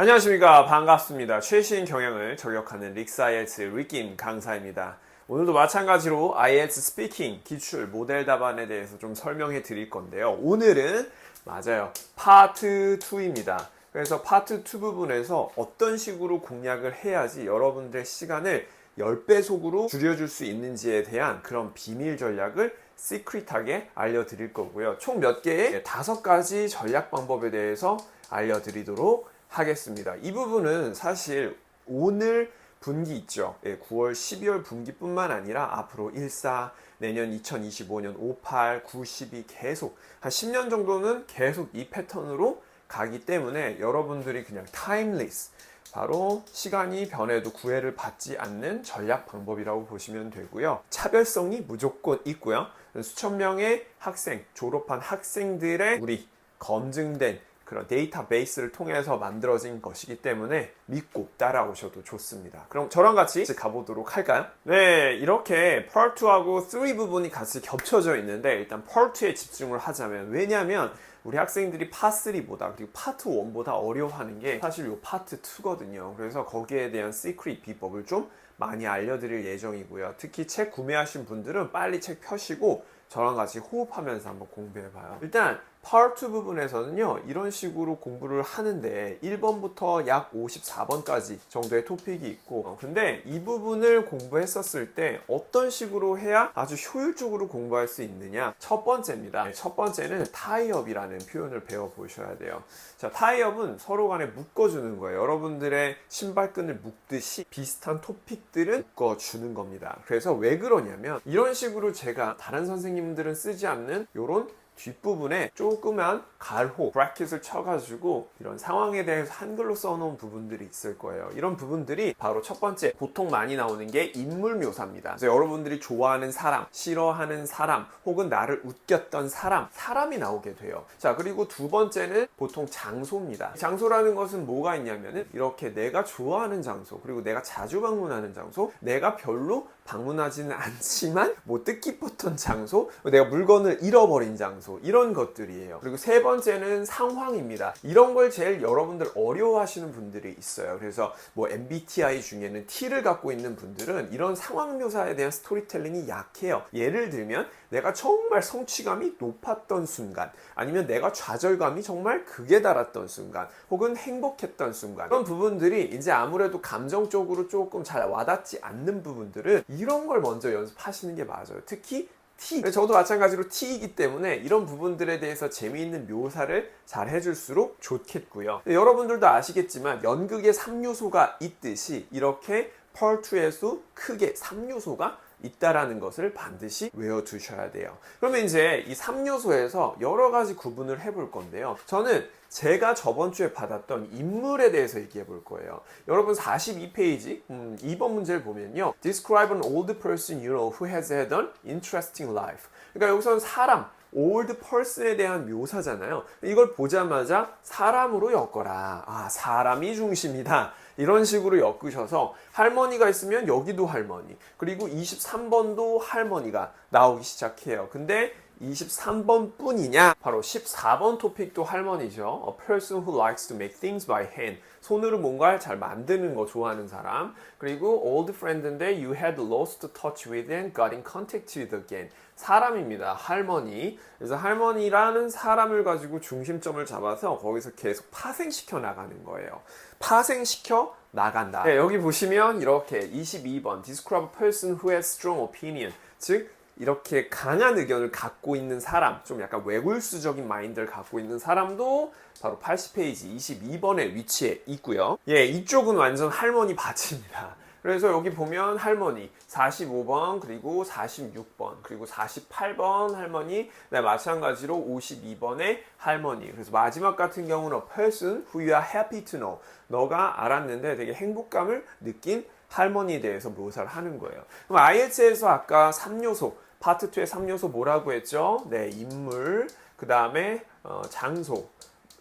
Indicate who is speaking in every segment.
Speaker 1: 안녕하십니까. 반갑습니다. 최신 경영을 저격하는 릭사이엘츠 리킴 강사입니다. 오늘도 마찬가지로 IELTS 스피킹 기출 모델 답안에 대해서 좀 설명해 드릴 건데요. 오늘은 맞아요. 파트 2입니다. 그래서 파트 2 부분에서 어떤 식으로 공략을 해야지 여러분들의 시간을 10배속으로 줄여줄 수 있는지에 대한 그런 비밀 전략을 시크릿하게 알려드릴 거고요. 총 몇 개의 다섯 가지 전략 방법에 대해서 알려드리도록 하겠습니다. 이 부분은 사실 오늘 분기 있죠. 예, 9월, 12월 분기뿐만 아니라 앞으로 14, 내년 2025년 58, 9, 12 계속 한 10년 정도는 계속 이 패턴으로 가기 때문에 여러분들이 그냥 타임리스 바로 시간이 변해도 구애를 받지 않는 전략 방법이라고 보시면 되고요. 차별성이 무조건 있고요. 수천 명의 학생, 졸업한 학생들의 우리 검증된 그런 데이터베이스를 통해서 만들어진 것이기 때문에 믿고 따라오셔도 좋습니다. 그럼 저랑 같이 가보도록 할까요? 네, 이렇게 Part 2하고 3 부분이 같이 겹쳐져 있는데 일단 Part 2에 집중을 하자면 왜냐하면 우리 학생들이 파3보다 그리고 파트 1보다 어려워하는 게 사실 요 파트 2거든요. 그래서 거기에 대한 시크릿 비법을 좀 많이 알려드릴 예정이고요. 특히 책 구매하신 분들은 빨리 책 펴시고 저랑 같이 호흡하면서 한번 공부해봐요. 일단 파트 2 부분에서는요 이런 식으로 공부를 하는데 1번부터 약 54번까지 정도의 토픽이 있고 어, 근데 이 부분을 공부했었을 때 어떤 식으로 해야 아주 효율적으로 공부할 수 있느냐? 첫 번째입니다. 네, 첫 번째는 타이업이라는 표현을 배워 보셔야 돼요. 자 타이업은 서로 간에 묶어주는 거예요. 여러분들의 신발끈을 묶듯이 비슷한 토픽들은 묶어주는 겁니다. 그래서 왜 그러냐면 이런 식으로 제가 다른 선생님들은 쓰지 않는 이런 뒷부분에 조그만 갈호, 브래킷을 쳐가지고 이런 상황에 대해서 한글로 써놓은 부분들이 있을 거예요. 이런 부분들이 바로 첫 번째, 보통 많이 나오는 게 인물 묘사입니다. 그래서 여러분들이 좋아하는 사람, 싫어하는 사람, 혹은 나를 웃겼던 사람, 사람이 나오게 돼요. 자, 그리고 두 번째는 보통 장소입니다. 장소라는 것은 뭐가 있냐면은 이렇게 내가 좋아하는 장소, 그리고 내가 자주 방문하는 장소, 내가 별로 방문하지는 않지만 뭐 뜻깊었던 장소, 내가 물건을 잃어버린 장소 이런 것들이에요. 그리고 세 번째는 상황입니다. 이런 걸 제일 여러분들 어려워하시는 분들이 있어요. 그래서 뭐 MBTI 중에는 T를 갖고 있는 분들은 이런 상황 묘사에 대한 스토리텔링이 약해요. 예를 들면 내가 정말 성취감이 높았던 순간, 아니면 내가 좌절감이 정말 극에 달았던 순간, 혹은 행복했던 순간, 그런 부분들이 이제 아무래도 감정적으로 조금 잘 와닿지 않는 부분들은 이런 걸 먼저 연습하시는 게 맞아요. 특히 T. 저도 마찬가지로 T이기 때문에 이런 부분들에 대해서 재미있는 묘사를 잘 해줄수록 좋겠고요. 여러분들도 아시겠지만 연극에 3요소가 있듯이 이렇게 펄2에서 크게 3요소가 있다라는 것을 반드시 외워두셔야 돼요. 그러면 이제 이 3요소에서 여러 가지 구분을 해볼 건데요. 저는 제가 저번 주에 받았던 인물에 대해서 얘기해 볼 거예요. 여러분 42페이지 음, 2번 문제를 보면요. Describe an old person you know who has had an interesting life. 그러니까 여기서는 사람, old person에 대한 묘사잖아요. 이걸 보자마자 사람으로 엮어라. 아, 사람이 중심이다. 이런 식으로 엮으셔서 할머니가 있으면 여기도 할머니 그리고 23번도 할머니가 나오기 시작해요. 근데 23번 뿐이냐? 바로 14번 토픽도 할머니죠. A person who likes to make things by hand. 손으로 뭔가를 잘 만드는 거 좋아하는 사람. 그리고 old friend인데 you had lost touch with and got in contact with again. 사람입니다. 할머니. 그래서 할머니라는 사람을 가지고 중심점을 잡아서 거기서 계속 파생시켜 나가는 거예요. 파생시켜 나간다. 네, 여기 보시면 이렇게 22번 Describe a person who has strong opinion. 즉 이렇게 강한 의견을 갖고 있는 사람, 좀 약간 외골수적인 마인드를 갖고 있는 사람도 바로 80페이지 22번에 위치해 있고요. 예, 이쪽은 완전 할머니 밭입니다. 그래서 여기 보면 할머니 45번 그리고 46번 그리고 48번 할머니 네, 마찬가지로 52번의 할머니 그래서 마지막 같은 경우는 person who you are happy to know 너가 알았는데 되게 행복감을 느낀 할머니에 대해서 묘사를 하는 거예요. 그럼 IELTS에서 아까 3요소 파트 2의 3요소 뭐라고 했죠? 네, 인물, 그 다음에 어, 장소,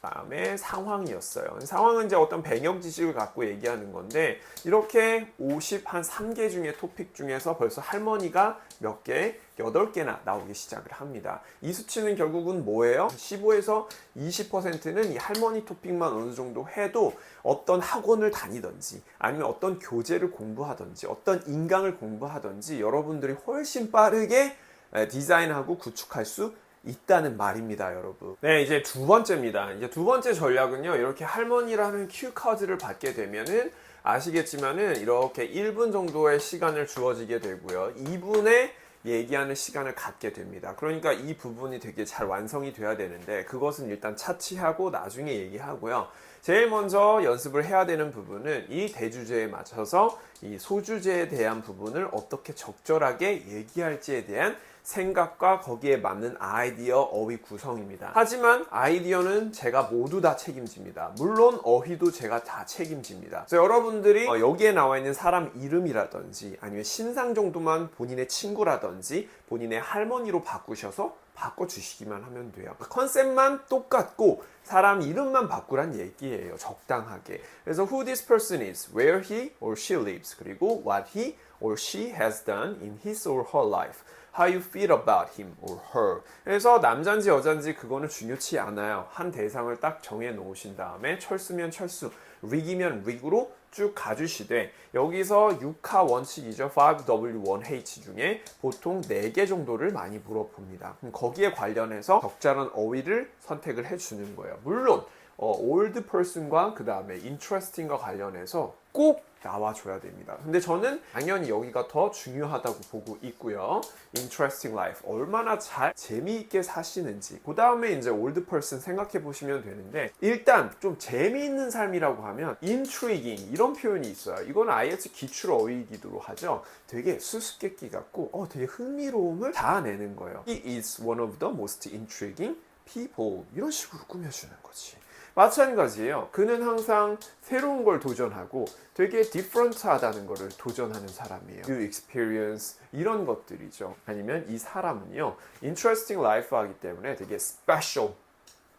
Speaker 1: 다음에 상황이었어요. 상황은 이제 어떤 배경 지식을 갖고 얘기하는 건데 이렇게 50 한 3개 중에 토픽 중에서 벌써 할머니가 몇 개, 8개나 나오기 시작을 합니다. 이 수치는 결국은 뭐예요? 15에서 20%는 이 할머니 토픽만 어느 정도 해도 어떤 학원을 다니든지 아니면 어떤 교재를 공부하든지 어떤 인강을 공부하든지 여러분들이 훨씬 빠르게 에, 디자인하고 구축할 수 있다는 말입니다, 여러분. 네, 이제 두 번째입니다. 이제 두 번째 전략은요, 이렇게 할머니라는 큐 카드를 받게 되면은 아시겠지만은 이렇게 1분 정도의 시간을 주어지게 되고요. 2분의 얘기하는 시간을 갖게 됩니다. 그러니까 이 부분이 되게 잘 완성이 돼야 되는데 그것은 일단 차치하고 나중에 얘기하고요. 제일 먼저 연습을 해야 되는 부분은 이 대주제에 맞춰서 이 소주제에 대한 부분을 어떻게 적절하게 얘기할지에 대한 생각과 거기에 맞는 아이디어 어휘 구성입니다. 하지만 아이디어는 제가 모두 다 책임집니다. 물론 어휘도 제가 다 책임집니다. 그래서 여러분들이 어, 여기에 나와 있는 사람 이름이라든지 아니면 신상 정도만 본인의 친구라든지 본인의 할머니로 바꾸셔서 바꿔주시기만 하면 돼요. 컨셉만 똑같고 사람 이름만 바꾸란 얘기예요. 적당하게. 그래서 who this person is, where he or she lives, 그리고 what he or she has done in his or her life. How you feel about him or her. 그래서 남잔지 여잔지 그거는 중요치 않아요. 한 대상을 딱 정해 놓으신 다음에 철수면 철수, 릭이면 릭으로 쭉 가주시되 여기서 6하 원칙이죠. 5W1H 중에 보통 4개 정도를 많이 물어봅니다. 그럼 거기에 관련해서 적절한 어휘를 선택을 해주는 거예요. 물론 어, old person과 그 다음에 interesting과 관련해서 꼭 나와줘야 됩니다. 근데 저는 당연히 여기가 더 중요하다고 보고 있고요. interesting life 얼마나 잘 재미있게 사시는지 그 다음에 이제 old person 생각해 보시면 되는데 일단 좀 재미있는 삶이라고 하면 intriguing 이런 표현이 있어요. 이건 IELTS 기출 어휘기도 하죠. 되게 수수께끼 같고 어 되게 흥미로움을 다 내는 거예요. He is one of the most intriguing people 이런 식으로 꾸며주는 거지. 마찬가지예요. 그는 항상 새로운 걸 도전하고 되게 디퍼런트하다는 거를 도전하는 사람이에요. New experience 이런 것들이죠. 아니면 이 사람은요, interesting life 하기 때문에 되게 special,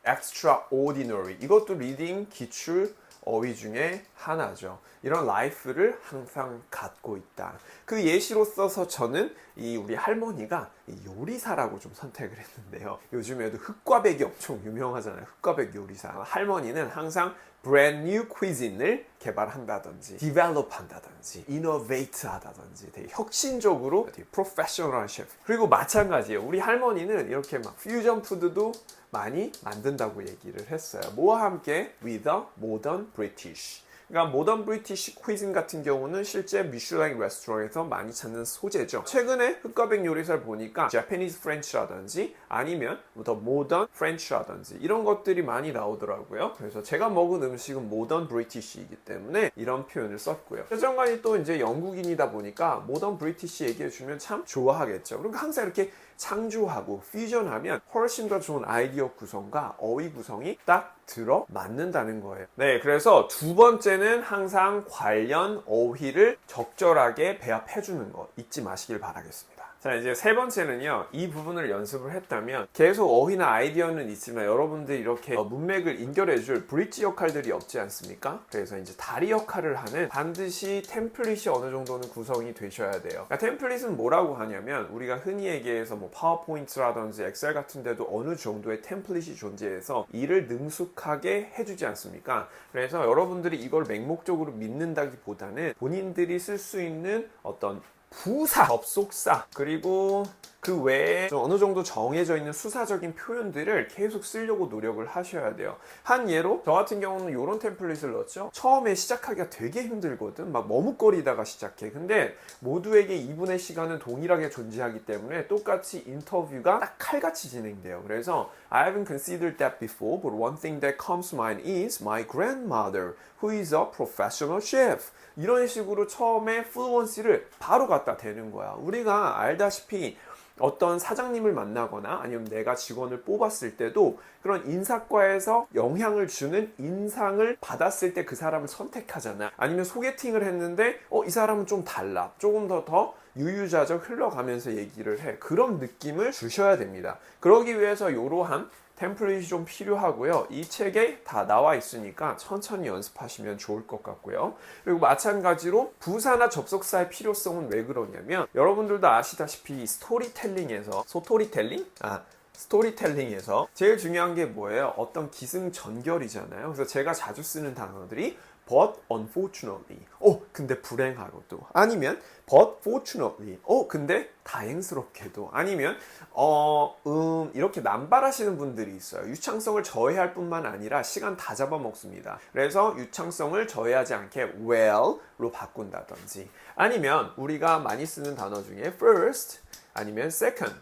Speaker 1: extraordinary 이것도 리딩 기출 어휘 중에 하나죠. 이런 라이프를 항상 갖고 있다. 그 예시로 써서 저는 이 우리 할머니가 이 요리사라고 좀 선택을 했는데요. 요즘에도 흑과백이 엄청 유명하잖아요. 흑과백 요리사. 할머니는 항상 brand new cuisine을 개발한다든지 develop 한다든지 innovate 하다든지 되게 혁신적으로 되게 프로페셔널한 셰프 그리고 마찬가지예요. 우리 할머니는 이렇게 막 퓨전 푸드도 많이 만든다고 얘기를 했어요. 뭐와 함께? with a modern British 그러니까 모던 브리티시 퀴즌 같은 경우는 실제 미슐랭 레스토랑에서 많이 찾는 소재죠. 최근에 흑과백 요리사를 보니까 Japanese French라든지 아니면 더 모던 프렌치라든지 이런 것들이 많이 나오더라고요. 그래서 제가 먹은 음식은 모던 브리티시이기 때문에 이런 표현을 썼고요. 최정관이 또 이제 영국인이다 보니까 모던 브리티시 얘기해 주면 참 좋아하겠죠. 그러니까 항상 이렇게 창조하고 퓨전하면 훨씬 더 좋은 아이디어 구성과 어휘 구성이 딱 들어 맞는다는 거예요. 네, 그래서 두 번째는 항상 관련 어휘를 적절하게 배합해 주는 거 잊지 마시길 바라겠습니다. 자, 이제 세 번째는요. 이 부분을 연습을 했다면 계속 어휘나 아이디어는 있지만 여러분들이 이렇게 어, 문맥을 인결해줄 브릿지 역할들이 없지 않습니까? 그래서 이제 다리 역할을 하는 반드시 템플릿이 어느 정도는 구성이 되셔야 돼요. 그러니까 템플릿은 뭐라고 하냐면 우리가 흔히 얘기해서 뭐 파워포인트라든지 엑셀 같은 데도 어느 정도의 템플릿이 존재해서 일을 능숙하게 해주지 않습니까? 그래서 여러분들이 이걸 맹목적으로 믿는다기보다는 본인들이 쓸 수 있는 어떤 부사, 접속사, 그리고 그 외에 좀 어느 정도 정해져 있는 수사적인 표현들을 계속 쓰려고 노력을 하셔야 돼요. 한 예로 저 같은 경우는 이런 템플릿을 넣었죠. 처음에 시작하기가 되게 힘들거든. 막 머뭇거리다가 시작해. 근데 모두에게 2분의 시간은 동일하게 존재하기 때문에 똑같이 인터뷰가 딱 칼같이 진행돼요. 그래서 I haven't considered that before, but one thing that comes to mind is my grandmother, who is a professional chef. 이런 식으로 처음에 플루언시를 바로 갖다 대는 거야. 우리가 알다시피 어떤 사장님을 만나거나 아니면 내가 직원을 뽑았을 때도 그런 인사과에서 영향을 주는 인상을 받았을 때 그 사람을 선택하잖아. 아니면 소개팅을 했는데 어, 이 사람은 좀 달라. 조금 더더 유유자적 흘러가면서 얘기를 해. 그런 느낌을 주셔야 됩니다. 그러기 위해서 이러한 템플릿이 좀 필요하고요. 이 책에 다 나와 있으니까 천천히 연습하시면 좋을 것 같고요. 그리고 마찬가지로 부사나 접속사의 필요성은 왜 그러냐면 여러분들도 아시다시피 스토리텔링에서 소토리텔링? 아 스토리텔링에서 제일 중요한 게 뭐예요? 어떤 기승전결이잖아요. 그래서 제가 자주 쓰는 단어들이 but unfortunately. 어, 근데 불행하고도. 아니면 but fortunately. 어, 근데 다행스럽게도. 아니면 어, 음, 이렇게 남발하시는 분들이 있어요. 유창성을 저해할 뿐만 아니라 시간 다 잡아먹습니다. 그래서 유창성을 저해하지 않게 well로 바꾼다든지. 아니면 우리가 많이 쓰는 단어 중에 first 아니면 second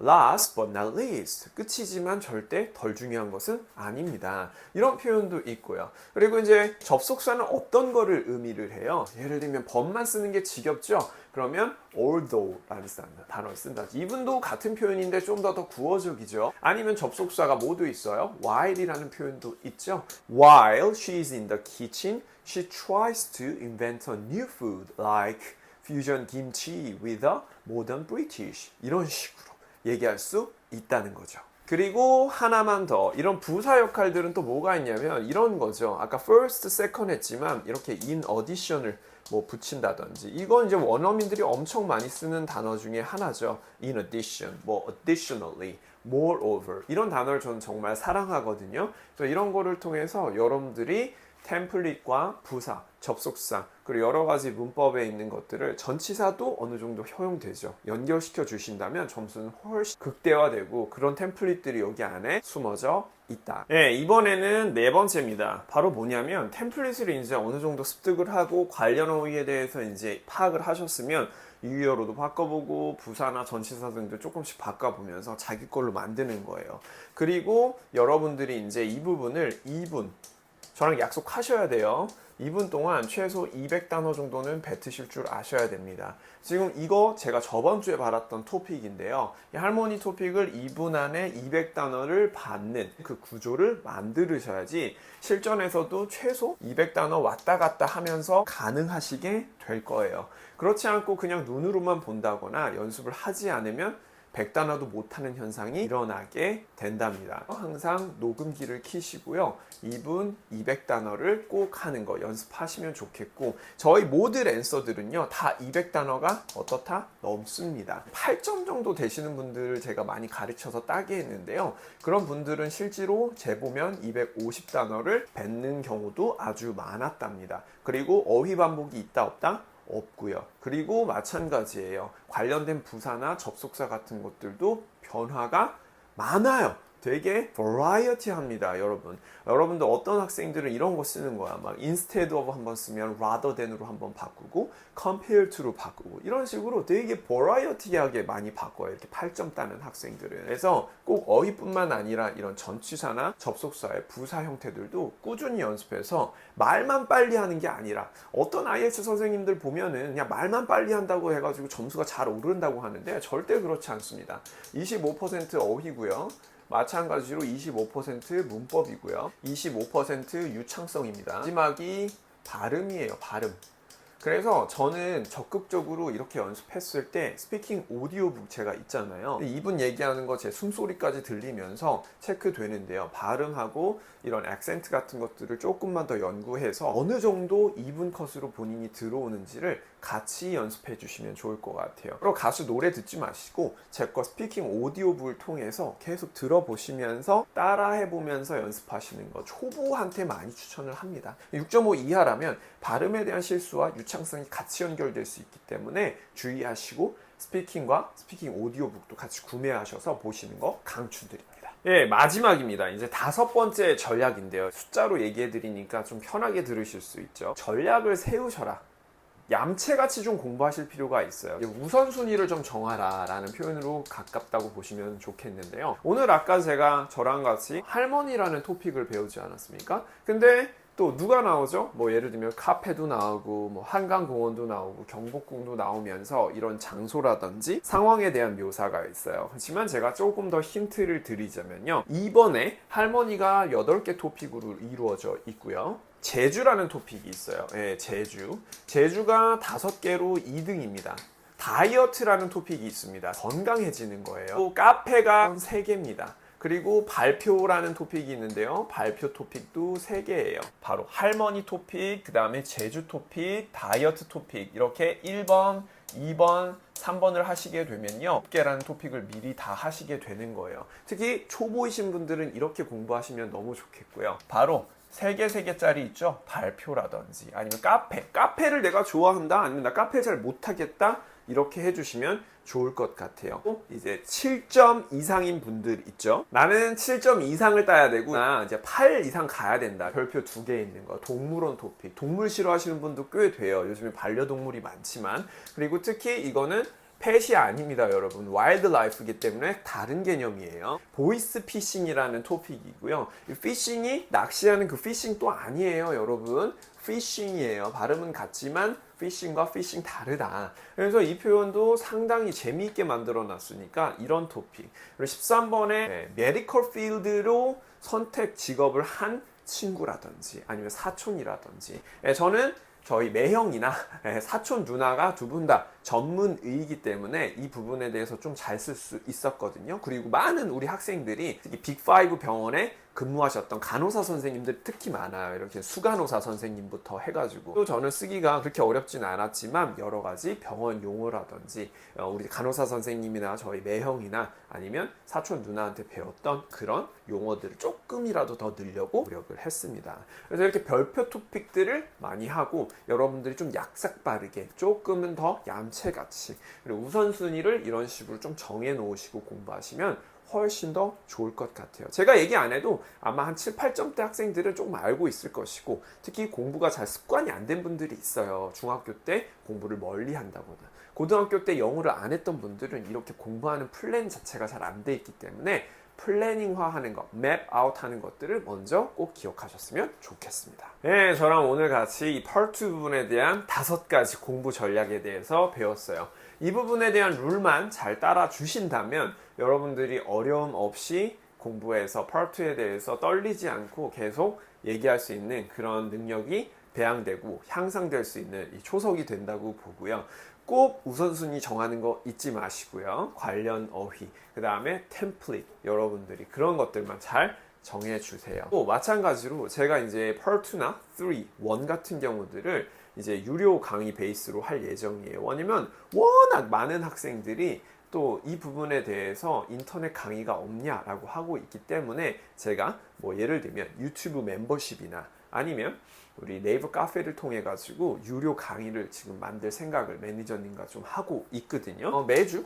Speaker 1: last but not least 끝이지만 절대 덜 중요한 것은 아닙니다. 이런 표현도 있고요. 그리고 이제 접속사는 어떤 거를 의미를 해요? 예를 들면 법만 쓰는 게 지겹죠? 그러면 although라는 단어를 쓴다. 이분도 같은 표현인데 좀 더 더 구어적이죠. 아니면 접속사가 모두 있어요. while이라는 표현도 있죠. While she is in the kitchen, she tries to invent a new food like fusion kimchi with a modern British. 이런 식으로. 얘기할 수 있다는 거죠. 그리고 하나만 더 이런 부사 역할들은 또 뭐가 있냐면 이런 거죠. 아까 first, second 했지만 이렇게 in addition을 뭐 붙인다든지 이건 이제 원어민들이 엄청 많이 쓰는 단어 중에 하나죠. in addition, 뭐 additionally, moreover 이런 단어를 저는 정말 사랑하거든요. 그래서 이런 거를 통해서 여러분들이 템플릿과 부사, 접속사 그리고 여러 가지 문법에 있는 것들을 전치사도 어느 정도 허용되죠. 연결시켜 주신다면 점수는 훨씬 극대화되고 그런 템플릿들이 여기 안에 숨어져 있다. 네, 이번에는 네 번째입니다. 바로 뭐냐면 템플릿을 이제 어느 정도 습득을 하고 관련 어휘에 대해서 이제 파악을 하셨으면 유의어로도 바꿔보고 부사나 전치사 등도 조금씩 바꿔보면서 자기 걸로 만드는 거예요. 그리고 여러분들이 이제 이 부분을 2분 저랑 약속하셔야 돼요. 2분 동안 최소 200단어 정도는 뱉으실 줄 아셔야 됩니다. 지금 이거 제가 저번 주에 받았던 토픽인데요. 이 할머니 토픽을 2분 안에 200단어를 받는 그 구조를 만들으셔야지 실전에서도 최소 200단어 왔다 갔다 하면서 가능하시게 될 거예요. 그렇지 않고 그냥 눈으로만 본다거나 연습을 하지 않으면 100단어도 못하는 현상이 일어나게 된답니다. 항상 녹음기를 키시고요. 2분 200단어를 꼭 하는 거 연습하시면 좋겠고 저희 모든 앤서들은요. 다 200단어가 어떻다? 넘습니다. 8점 정도 되시는 분들을 제가 많이 가르쳐서 따게 했는데요. 그런 분들은 실제로 재보면 250단어를 뱉는 경우도 아주 많았답니다. 그리고 어휘 반복이 있다 없다? 없고요. 그리고 마찬가지예요. 관련된 부사나 접속사 같은 것들도 변화가 많아요. 되게 버라이어티합니다, 여러분. 여러분들 어떤 학생들은 이런 거 쓰는 거야. 막 instead of 한번 쓰면 rather than으로 한번 바꾸고 compare to로 바꾸고 이런 식으로 되게 버라이어티하게 많이 바꿔요. 이렇게 8점 따는 학생들은. 그래서 꼭 어휘뿐만 아니라 이런 전치사나 접속사의 부사 형태들도 꾸준히 연습해서 말만 빨리 하는 게 아니라 어떤 IELTS 선생님들 보면은 그냥 말만 빨리 한다고 해가지고 점수가 잘 오른다고 하는데 절대 그렇지 않습니다. 25% 어휘고요. 마찬가지로 25% 문법이고요. 25% 유창성입니다. 마지막이 발음이에요, 발음. 그래서 저는 적극적으로 이렇게 연습했을 때 스피킹 오디오북 제가 있잖아요. 이분 얘기하는 거 제 숨소리까지 들리면서 체크되는데요. 발음하고 이런 액센트 같은 것들을 조금만 더 연구해서 어느 정도 이분 컷으로 본인이 들어오는지를 같이 연습해 주시면 좋을 것 같아요. 그리고 가수 노래 듣지 마시고 제 거 스피킹 오디오북을 통해서 계속 들어보시면서 따라해 보면서 연습하시는 거 초보한테 많이 추천을 합니다. 6.5 이하라면 발음에 대한 실수와 유창성이 같이 연결될 수 있기 때문에 주의하시고 스피킹과 스피킹 오디오북도 같이 구매하셔서 보시는 거 강추드립니다. 예, 마지막입니다. 이제 다섯 번째 전략인데요. 숫자로 얘기해 드리니까 좀 편하게 들으실 수 있죠. 전략을 세우셔라. 얌체같이 좀 공부하실 필요가 있어요. 우선순위를 좀 정하라 라는 표현으로 가깝다고 보시면 좋겠는데요. 오늘 아까 제가 저랑 같이 할머니라는 토픽을 배우지 않았습니까? 근데 또 누가 나오죠? 뭐 예를 들면 카페도 나오고 뭐 한강공원도 나오고 경복궁도 나오면서 이런 장소라든지 상황에 대한 묘사가 있어요. 하지만 제가 조금 더 힌트를 드리자면요. 이번에 할머니가 8개 토픽으로 이루어져 있고요. 제주라는 토픽이 있어요. 예, 제주. 제주가 5개로 2등입니다. 다이어트라는 토픽이 있습니다. 건강해지는 거예요. 또 카페가 3개입니다. 그리고 발표라는 토픽이 있는데요. 발표 토픽도 3개예요. 바로 할머니 토픽, 그 다음에 제주 토픽, 다이어트 토픽 이렇게 1번, 2번, 3번을 하시게 되면요. 10개라는 토픽을 미리 다 하시게 되는 거예요. 특히 초보이신 분들은 이렇게 공부하시면 너무 좋겠고요. 바로 3개, 3개짜리 있죠? 발표라든지 아니면 카페. 카페를 내가 좋아한다 아니면 나 카페 잘 못하겠다 이렇게 해주시면 좋을 것 같아요. 또 이제 7점 이상인 분들 있죠? 나는 7점 이상을 따야 되고, 나 이제 8 이상 가야 된다. 별표 두 개 있는 거. 동물원 토픽. 동물 싫어하시는 분도 꽤 돼요. 요즘에 반려동물이 많지만. 그리고 특히 이거는 펫이 아닙니다, 여러분. 와일드 라이프이기 때문에 다른 개념이에요. 보이스 피싱이라는 토픽이고요. 이 피싱이 낚시하는 그 피싱 또 아니에요, 여러분. 피싱이에요. 발음은 같지만 피싱과 피싱 다르다. 그래서 이 표현도 상당히 재미있게 만들어 놨으니까 이런 토픽. 그리고 13번에 메디컬 필드로 선택 직업을 한 친구라든지 아니면 사촌이라든지 예, 저는 저희 매형이나 예, 사촌 누나가 두 분 다 전문의이기 때문에 이 부분에 대해서 좀 잘 쓸 수 있었거든요. 그리고 많은 우리 학생들이 특히 빅5 병원에 근무하셨던 간호사 선생님들 특히 많아요. 이렇게 수간호사 선생님부터 해가지고 또 저는 쓰기가 그렇게 어렵진 않았지만 여러 가지 병원 용어라든지 어, 우리 간호사 선생님이나 저희 매형이나 아니면 사촌 누나한테 배웠던 그런 용어들을 조금이라도 더 늘려고 노력을 했습니다. 그래서 이렇게 별표 토픽들을 많이 하고 여러분들이 좀 약삭 빠르게 조금은 더 얌체같이 그리고 우선순위를 이런 식으로 좀 정해 놓으시고 공부하시면 훨씬 더 좋을 것 같아요. 제가 얘기 안 해도 아마 한 7, 8점대 학생들은 조금 알고 있을 것이고 특히 공부가 잘 습관이 안 된 분들이 있어요. 중학교 때 공부를 멀리 한다거나 고등학교 때 영어를 안 했던 분들은 이렇게 공부하는 플랜 자체가 잘 안 돼 있기 때문에 플래닝화 하는 것, 맵 아웃 하는 것들을 먼저 꼭 기억하셨으면 좋겠습니다. 네, 저랑 오늘 같이 이 펄트 부분에 대한 다섯 가지 공부 전략에 대해서 배웠어요. 이 부분에 대한 룰만 잘 따라 주신다면 여러분들이 어려움 없이 공부해서 펄트에 대해서 떨리지 않고 계속 얘기할 수 있는 그런 능력이 배양되고 향상될 수 있는 이 초석이 된다고 보고요. 꼭 우선순위 정하는 거 잊지 마시고요. 관련 어휘, 그 다음에 템플릿, 여러분들이 그런 것들만 잘 정해 주세요. 또 마찬가지로 제가 이제 펄2나 3, 1 같은 경우들을 이제 유료 강의 베이스로 할 예정이에요. 왜냐면 워낙 많은 학생들이 또 이 부분에 대해서 인터넷 강의가 없냐라고 하고 있기 때문에 제가 뭐 예를 들면 유튜브 멤버십이나 아니면 우리 네이버 카페를 통해 가지고 유료 강의를 지금 만들 생각을 매니저님과 좀 하고 있거든요. 어, 매주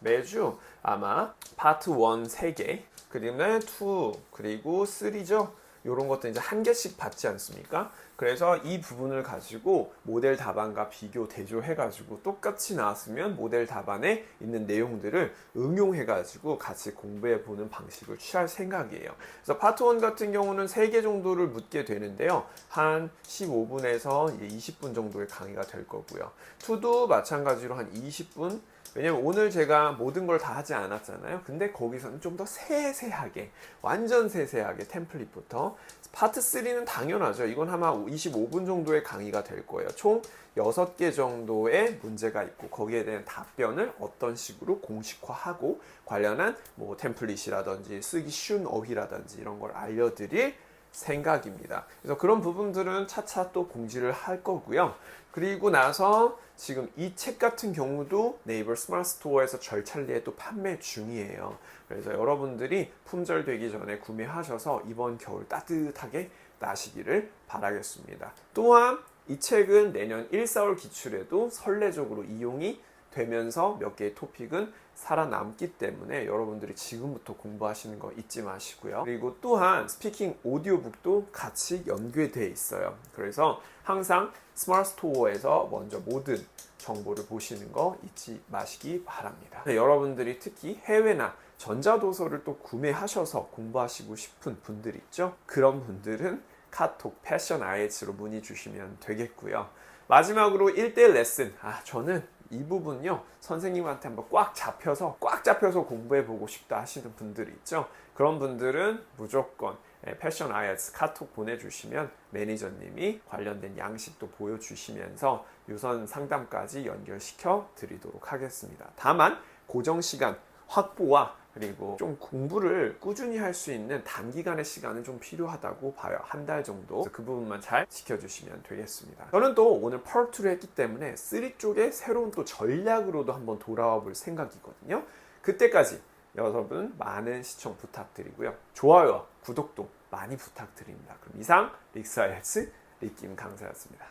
Speaker 1: 매주 아마 파트 1 3개, 그다음에 2 그리고 3죠. 이런 것도 이제 한 개씩 받지 않습니까? 그래서 이 부분을 가지고 모델 답안과 비교 대조해 가지고 똑같이 나왔으면 모델 답안에 있는 내용들을 응용해 가지고 같이 공부해 보는 방식을 취할 생각이에요. 그래서 파트 1 같은 경우는 3개 정도를 묻게 되는데요. 한 15분에서 20분 정도의 강의가 될 거고요. 2도 마찬가지로 한 20분 왜냐면 오늘 제가 모든 걸 다 하지 않았잖아요. 근데 거기서는 좀 더 세세하게, 완전 세세하게 템플릿부터. 파트 3는 당연하죠. 이건 아마 25분 정도의 강의가 될 거예요. 총 6개 정도의 문제가 있고 거기에 대한 답변을 어떤 식으로 공식화하고 관련한 뭐 템플릿이라든지 쓰기 쉬운 어휘라든지 이런 걸 알려드릴 생각입니다. 그래서 그런 부분들은 차차 또 공지를 할 거고요. 그리고 나서 지금 이 책 같은 경우도 네이버 스마트 스토어에서 절찬리에 또 판매 중이에요. 그래서 여러분들이 품절되기 전에 구매하셔서 이번 겨울 따뜻하게 나시기를 바라겠습니다. 또한 이 책은 내년 1, 4월 기출에도 선례적으로 이용이 되면서 몇 개의 토픽은 살아남기 때문에 여러분들이 지금부터 공부하시는 거 잊지 마시고요. 그리고 또한 스피킹 오디오북도 같이 연계되어 있어요. 그래서 항상 스마트 스토어에서 먼저 모든 정보를 보시는 거 잊지 마시기 바랍니다. 네, 여러분들이 특히 해외나 전자도서를 또 구매하셔서 공부하시고 싶은 분들 있죠? 그런 분들은 카톡 패션 IH로 문의 주시면 되겠고요. 마지막으로 1대1 레슨. 아, 저는 이 부분요 선생님한테 한번 꽉 잡혀서 꽉 잡혀서 공부해 보고 싶다 하시는 분들이 있죠. 그런 분들은 무조건 예, 패션 아이스 카톡 보내주시면 매니저님이 관련된 양식도 보여주시면서 유선 상담까지 연결시켜 드리도록 하겠습니다. 다만 고정 시간 확보와 그리고 좀 공부를 꾸준히 할 수 있는 단기간의 시간은 좀 필요하다고 봐요. 한 달 정도. 그 부분만 잘 지켜주시면 되겠습니다. 저는 또 오늘 펄2를 했기 때문에 3 쪽에 새로운 또 전략으로도 한번 돌아와 볼 생각이거든요. 그때까지 여러분 많은 시청 부탁드리고요. 좋아요와 구독도 많이 부탁드립니다. 그럼 이상 릭사이츠 리김 강사였습니다.